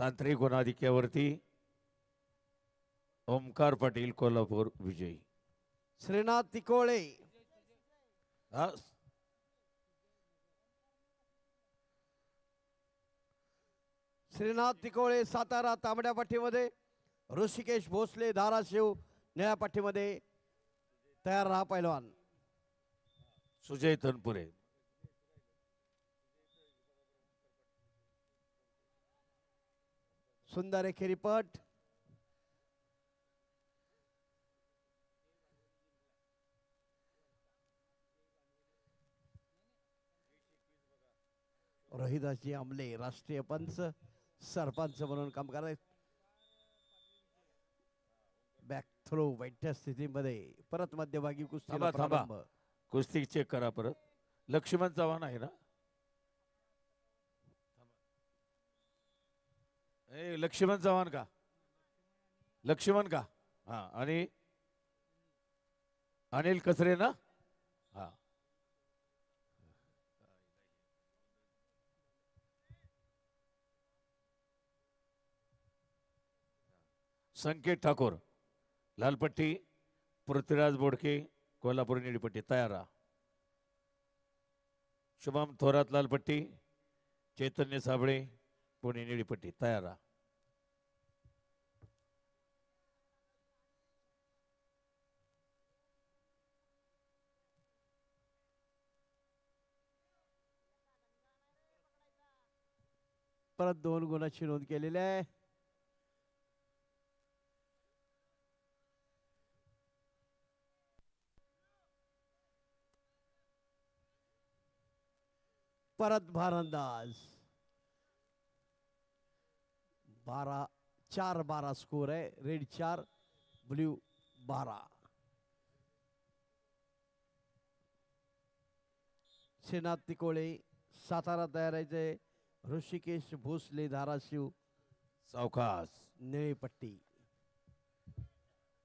तांत्रिक गुणाधिक्यावरती ओमकार पाटील कोल्हापूर विजयी. श्रीनाथ तिकोळे. हा. श्रीनाथ तिकोळे सातारा तांबड्या पाठीमध्ये ऋषिकेश भोसले धाराशिव निळ्या पाठीमध्ये तयार राहा पैलवान. सुजय तनपुरे. सुंदर एखेरी पट रोहिदासजी आमले राष्ट्रीय पंच सरपंच म्हणून काम करत बॅक थ्रो बैठ्या स्थितीमध्ये परत मध्यभागी थांबा. प्रारंभ. कुस्ती चेक करा परत. लक्ष्मण चव्हाण आहे ना? ए लक्ष्मण चव्हाण का? लक्ष्मण का? हा आणि अनिल कचरे ना? हा. संकेत ठाकूर लालपट्टी पृथ्वीराज बोडके कोल्हापूर निळीपट्टी तयार शुभम थोरात लालपट्टी चैतन्य साबळे पुणे निळीपट्टी तयार राहा. परत दोन गुणाची नोंद केलेली आहे. परत भारंदाज. बारा चार बारा स्कोर आहे. रेड चार ब्ल्यू बारा. श्रीनाथ तिकोळे सातारा तयारायचे ऋषिकेश भोसले धाराशिव. सावकाश निळी पट्टी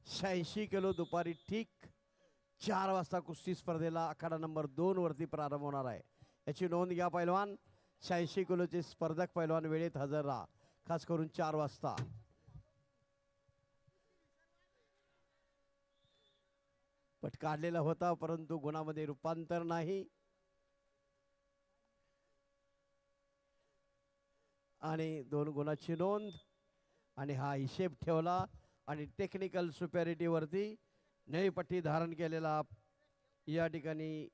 शहाऐंशी किलो दुपारी ठीक चार वाजता कुस्ती स्पर्धेला आखाडा नंबर दोन वरती प्रारंभ होणार आहे. याची नोंद घ्या पैलवान. शहाऐंशी किलोचे स्पर्धक पैलवान वेळेत हजर राहा. खास करून चार वाजता. पट काढलेला होता परंतु गुणामध्ये रूपांतर नाही. आणि दोन गुणाची नोंद. आणि हा हिशेब ठेवला आणि टेक्निकल सुपॅरिटीवरती नळीपट्टी धारण केलेला या ठिकाणी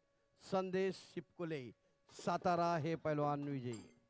संदेश शिपकुले सातारा हे पैलवान विजयी.